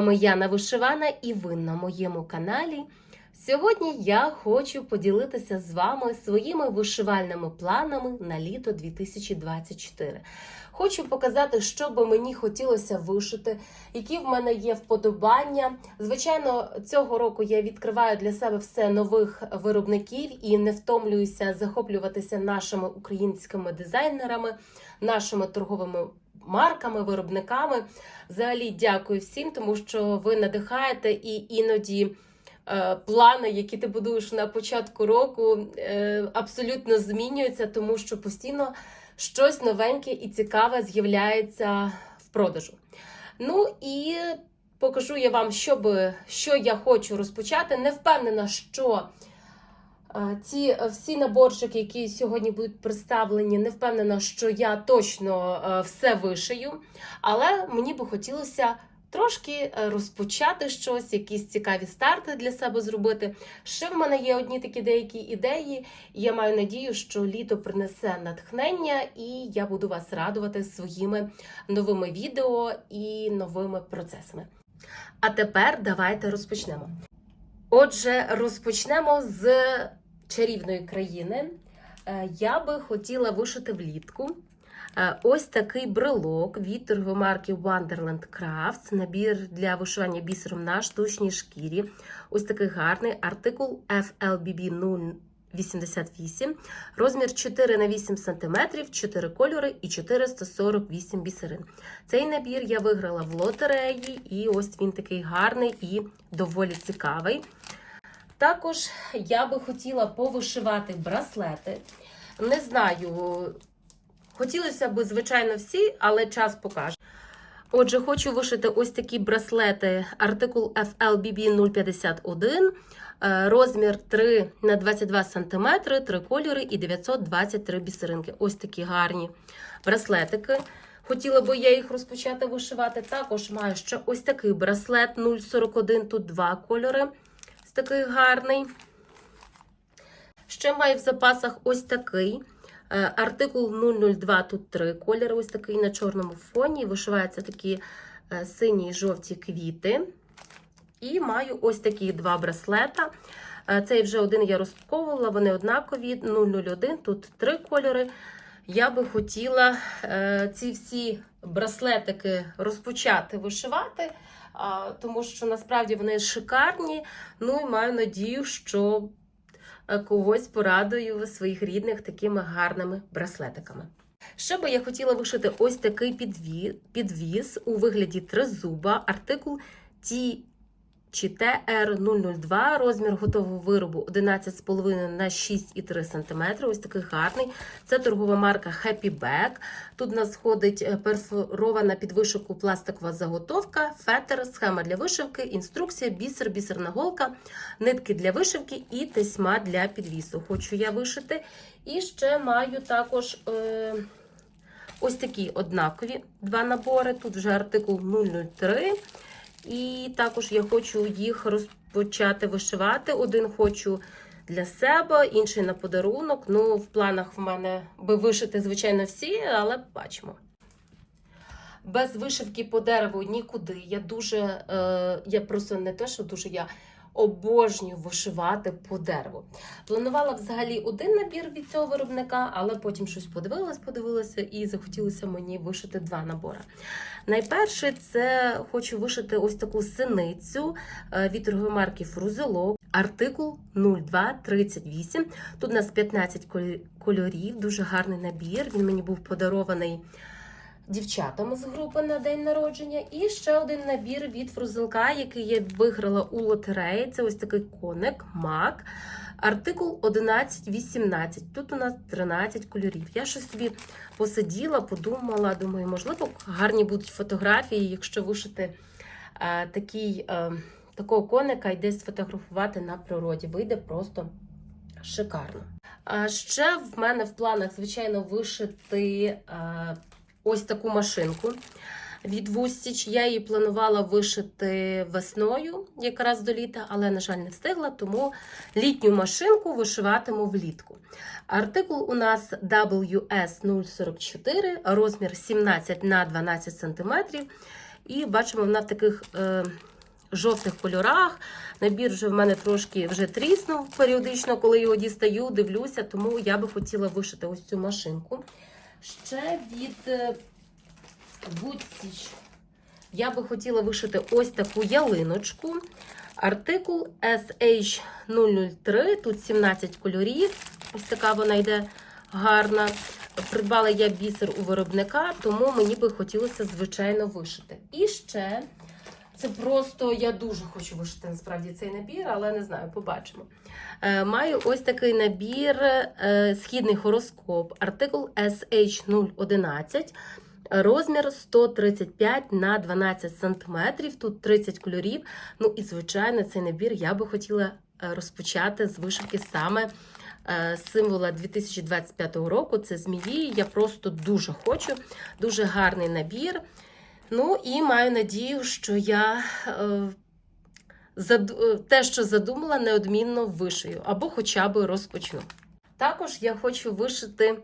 вами Яна Вишивана і ви на моєму каналі. Сьогодні я хочу поділитися з вами своїми вишивальними планами на літо 2024. Хочу показати, що би мені хотілося вишити, які в мене є вподобання. Звичайно, цього року я відкриваю для себе все нових виробників і не втомлююся захоплюватися нашими українськими дизайнерами, нашими торговими марками, виробниками. Взагалі, дякую всім, тому що ви надихаєте і іноді. е, Плани, які ти будуєш на початку року, е, абсолютно змінюються, тому що постійно щось новеньке і цікаве з'являється в продажу. Ну і покажу я вам, що, би, що я хочу розпочати. Не впевнена, що ці е, всі наборчики, які сьогодні будуть представлені, не впевнена, що я точно е, все вишию, але мені би хотілося. Трошки е, розпочати щось, якісь цікаві старти для себе зробити. Ще в мене є одні такі деякі ідеї, я маю надію, що літо принесе натхнення, і я буду вас радувати своїми новими відео і новими процесами. А тепер давайте розпочнемо. Отже, розпочнемо з чарівної країни. Е, Я би хотіла вишити влітку. Е, Ось такий брелок від торгової марки Wonderland Crafts. Набір для вишивання бісером на штучній шкірі. Ось такий гарний артикул FLBB 088, розмір 4 на 8 см, 4 кольори і 448 бісерин. Цей набір я виграла в лотереї, і ось він такий гарний і доволі цікавий. Також я би хотіла повишивати браслети. Не знаю, хотілося б, звичайно, всі, але час покаже. Отже, хочу вишити ось такі браслети, артикул FLBB 051, е, розмір 3 на 22 см, 3 кольори і 923 бісеринки. Ось такі гарні браслетики. Хотіла би я їх розпочати вишивати. Також маю ще ось такий браслет 041, тут два кольори. Такий гарний. Ще маю в запасах ось такий. Е, Артикул 002, тут три кольори, ось такий на чорному фоні. Вишиваються такі е, сині і жовті квіти. І маю ось такі два браслета. Е, Цей вже один я розпаковувала, вони однакові. 001, тут три кольори. Я би хотіла ці всі браслетики розпочати вишивати, тому що насправді вони шикарні. Ну і маю надію, що е, когось порадую своїх рідних такими гарними браслетиками. Ще би я хотіла вишити ось такий підві- підвіз у вигляді тризуба, артикул Ті чи TR002, розмір готового виробу 11,5 на 6,3 см. Ось такий гарний. Це торгова марка Happy Bag. Тут у нас входить е, перфорована під вишивку пластикова заготовка, фетер, схема для вишивки, інструкція, бісер, бісерна голка, нитки для вишивки і тесьма для підвісу. Хочу я вишити. І ще маю також. Е Ось такі однакові два набори. Тут вже артикул 003. І також я хочу їх розпочати вишивати. Один хочу для себе, інший на подарунок. Ну, в планах в мене би вишити, звичайно, всі, але бачимо. Без вишивки по дереву нікуди. Я дуже, е, я просто не те, що дуже я обожнюю вишивати по дереву. Планувала взагалі один набір від цього виробника, але потім щось подивилась, подивилася і захотілося мені вишити два набори. Найперше, це хочу вишити ось таку синицю е, від торгової марки Фрузелок. Артикул 0238. Тут у нас 15 коль- кольорів, дуже гарний набір. Він мені був подарований дівчатам з групи на день народження. І ще один набір від фрузелка, який я виграла у лотереї. Це ось такий коник, мак. Артикул 1118. Тут у нас 13 кольорів. Я щось собі посиділа, подумала, думаю, можливо, гарні будуть фотографії, якщо вишити е, такий, е, такого коника і десь сфотографувати на природі. Вийде просто шикарно. А ще в мене в планах, звичайно, вишити е, ось таку машинку від Вустіч. Я її планувала вишити весною, якраз до літа, але, на жаль, не встигла, тому літню машинку вишиватиму влітку. Артикул у нас WS044, розмір 17 на 12 см. І бачимо, вона в таких е, жовтих кольорах. Набір вже в мене трошки вже тріснув періодично, коли його дістаю, дивлюся, тому я би хотіла вишити ось цю машинку. Ще від е, я би хотіла вишити ось таку ялиночку. Артикул SH003, тут 17 кольорів. Ось така вона йде гарна. Придбала я бісер у виробника, тому мені би хотілося, звичайно, вишити. І ще це просто я дуже хочу вишити насправді цей набір, але не знаю, побачимо. Е, Маю ось такий набір е, східний хороскоп, артикул SH011. Розмір 135 на 12 см, тут 30 кольорів. Ну і, звичайно, цей набір я би хотіла е, розпочати з вишивки саме е, символа 2025 року. Це змії. Я просто дуже хочу, дуже гарний набір. Ну і маю надію, що я е, е, те, що задумала, неодмінно вишию або хоча б розпочну. Також я хочу вишити.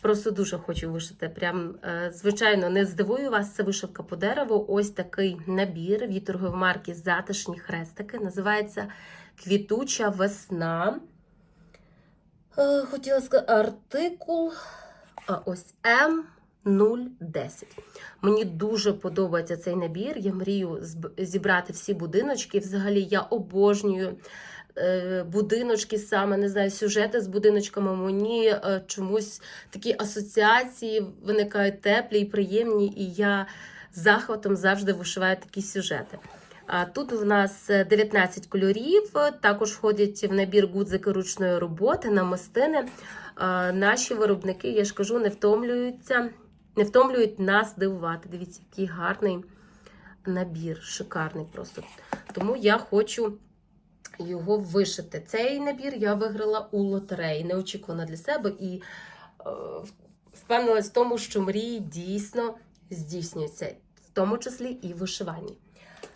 Просто дуже хочу вишити. Прям, е, звичайно, не здивую вас, це вишивка по дереву. Ось такий набір від торгової марки Затишні хрестики. Називається Квітуча весна. Хотіла сказати артикул. А ось М010. Мені дуже подобається цей набір. Я мрію зібрати всі будиночки. Взагалі, я обожнюю е, будиночки саме, не знаю, сюжети з будиночками. Мені е, чомусь такі асоціації виникають теплі і приємні, і я захватом завжди вишиваю такі сюжети. А тут у нас е, 19 кольорів, також входять в набір гудзики ручної роботи, намистини. Наші виробники, я ж кажу, не втомлюються, не втомлюють нас дивувати. Дивіться, який гарний набір, шикарний просто. Тому я хочу його вишити. Цей набір я виграла у лотереї, неочікувано для себе і е, впевнилась в тому, що мрії дійсно здійснюються, в тому числі і вишиванні.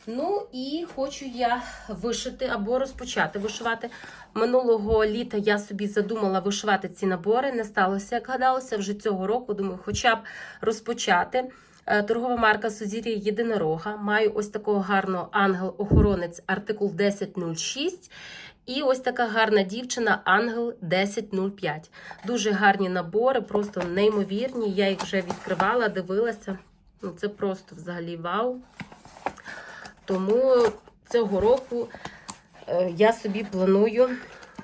Ну і хочу я вишити або розпочати вишивати. Минулого літа я собі задумала вишивати ці набори. Не сталося, як гадалося, вже цього року. Думаю, хоча б розпочати. Е, Торгова марка Сузір'я Єдинорога. Маю ось такого гарного ангел-охоронець, артикул 1006. І ось така гарна дівчина, ангел 1005. Дуже гарні набори, просто неймовірні. Я їх вже відкривала, дивилася. Ну, це просто взагалі вау. Тому цього року е, я собі планую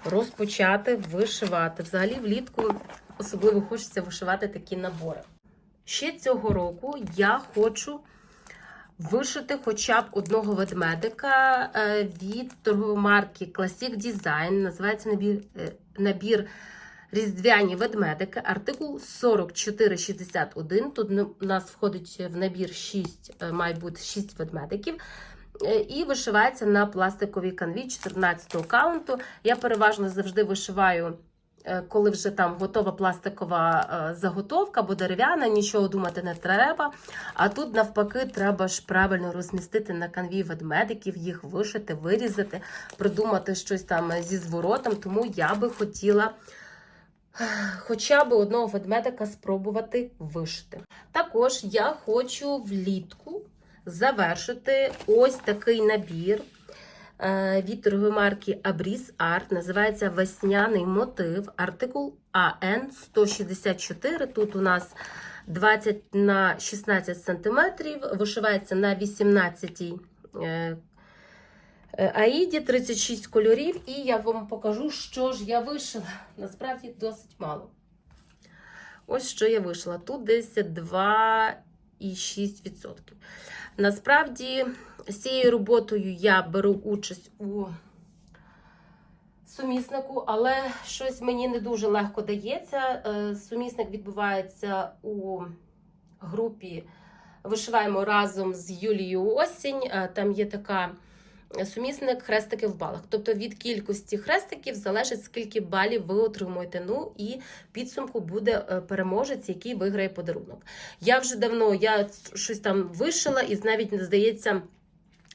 розпочати вишивати. Взагалі, влітку особливо хочеться вишивати такі набори. Ще цього року я хочу вишити хоча б одного ведмедика е, від торгової марки Classic Design. Називається набір, е, набір Різдвяні ведмедики, артикул 4461. Тут у нас входить в набір 6, е, має бути 6 ведмедиків. Е, І вишивається на пластиковій канві 14-го каунту. Я переважно завжди вишиваю, е, коли вже там готова пластикова заготовка або дерев'яна, нічого думати не треба. А тут, навпаки, треба ж правильно розмістити на канві ведмедиків, їх вишити, вирізати, придумати щось там зі зворотом. Тому я би хотіла. Хоча б одного ведмедика спробувати вишити. Також я хочу влітку завершити ось такий набір е, від торгової марки Abris Art. Називається Весняний мотив, артикул АН 164. Тут у нас 20 на 16 см, вишивається на 18 е, е, Аїді 36 кольорів, і я вам покажу, що ж я вишила. Насправді досить мало. Ось що я вишила. Тут десь 2,6%. Насправді, з цією роботою я беру участь у суміснику, але щось мені не дуже легко дається. Е, Сумісник відбувається у групі Вишиваємо разом з Юлією Осінь. Е, Там є така сумісник хрестики в балах. Тобто від кількості хрестиків залежить, скільки балів ви отримуєте. Ну і підсумку буде е, переможець, який виграє подарунок. Я вже давно я щось там вишила, і навіть здається,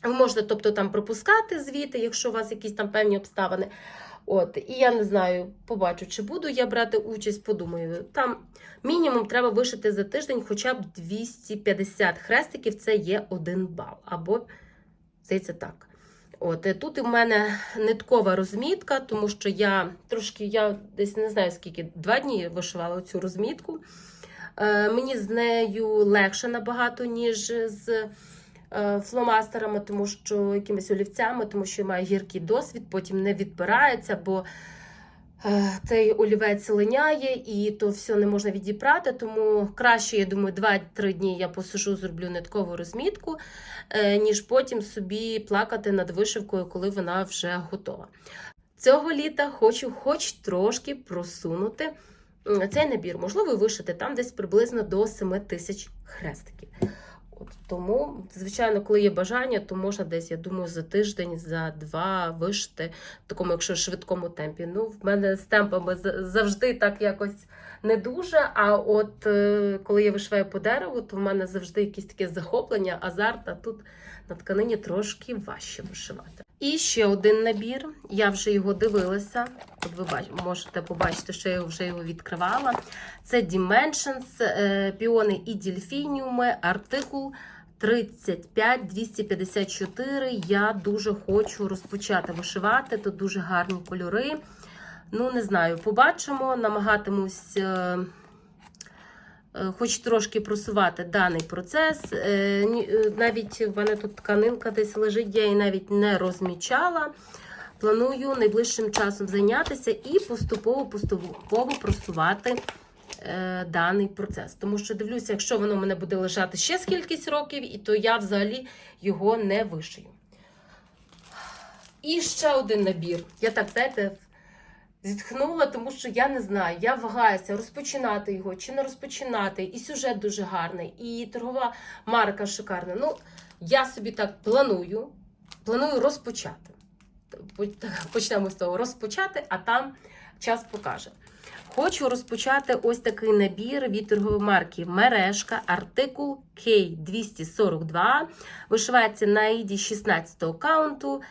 ви можете тобто, там пропускати звіти, якщо у вас якісь там певні обставини. От, і я не знаю, побачу, чи буду я брати участь, подумаю. Там мінімум треба вишити за тиждень хоча б 250 хрестиків, це є один бал. Або, здається, так. От, тут у мене ниткова розмітка, тому що я трошки, я десь не знаю скільки, два дні вишивала цю розмітку. Е, мені з нею легше набагато, ніж з е, фломастерами, тому що якимись олівцями, тому що я маю гіркий досвід, потім не відбирається, бо цей олівець линяє і то все не можна відібрати. Тому краще, я думаю, 2-3 дні я посижу, зроблю ниткову розмітку, е, ніж потім собі плакати над вишивкою, коли вона вже готова. Цього літа хочу хоч трошки просунути цей набір. Можливо, вишити там десь приблизно до 7 тисяч хрестиків. Тому, звичайно, коли є бажання, то можна десь, я думаю, за тиждень, за два вишити в такому, якщо швидкому темпі. Ну, в мене з темпами завжди так якось не дуже. А от е, коли я вишиваю по дереву, то в мене завжди якісь таке захоплення, азарт, а тут на тканині трошки важче вишивати. І ще один набір. Я вже його дивилася. От ви можете побачити, що я вже його відкривала. Це Dimensions, е, піони і дельфініуми, артикул 35-254. Я дуже хочу розпочати вишивати. Тут дуже гарні кольори. Ну, не знаю, побачимо. Намагатимусь. Е, Хоч трошки просувати даний процес. Е, е, Навіть в мене тут тканинка десь лежить, я її навіть не розмічала. Планую найближчим часом зайнятися і поступово поступово просувати даний процес. Тому що дивлюся, якщо воно в мене буде лежати ще скількись років, то я взагалі його не вишию. І ще один набір. Я так, знаєте, зітхнула, тому що я не знаю, я вагаюся розпочинати його чи не розпочинати. І сюжет дуже гарний, і торгова марка шикарна. Ну, я собі так планую, планую розпочати. Почнемо з того розпочати, а там час покаже. Хочу розпочати ось такий набір від торгової марки Мережка, артикул K242. Вишивається на іді 16 каунту.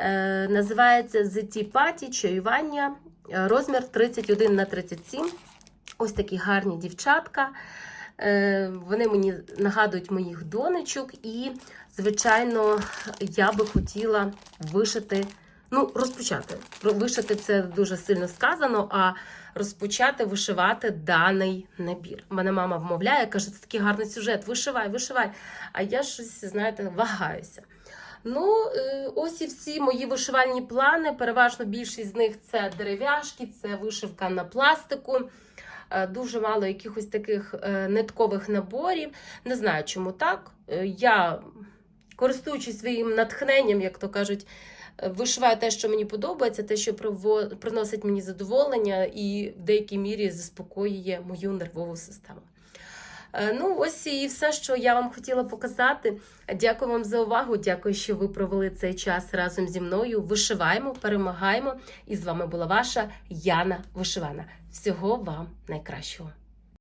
Е, називається Tea Party, чаювання, е, розмір 31 на 37. Ось такі гарні дівчатка. Е, Вони мені нагадують моїх донечок, і, звичайно, я би хотіла вишити, ну, розпочати. Вишити це дуже сильно сказано, а розпочати вишивати даний набір. Мене мама вмовляє, каже, це такий гарний сюжет, вишивай, вишивай. А я щось, знаєте, вагаюся. Ну, е, ось і всі мої вишивальні плани. Переважно більшість з них це дерев'яшки, це вишивка на пластику. Е, Дуже мало якихось таких е, ниткових наборів. Не знаю, чому так. Я, користуючись своїм натхненням, як то кажуть, вишиваю те, що мені подобається, те, що приносить мені задоволення, і в деякій мірі заспокоює мою нервову систему. Е, Ну, ось і все, що я вам хотіла показати. Дякую вам за увагу. Дякую, що ви провели цей час разом зі мною. Вишиваємо, перемагаємо. І з вами була ваша Яна Вишивана. Всього вам найкращого.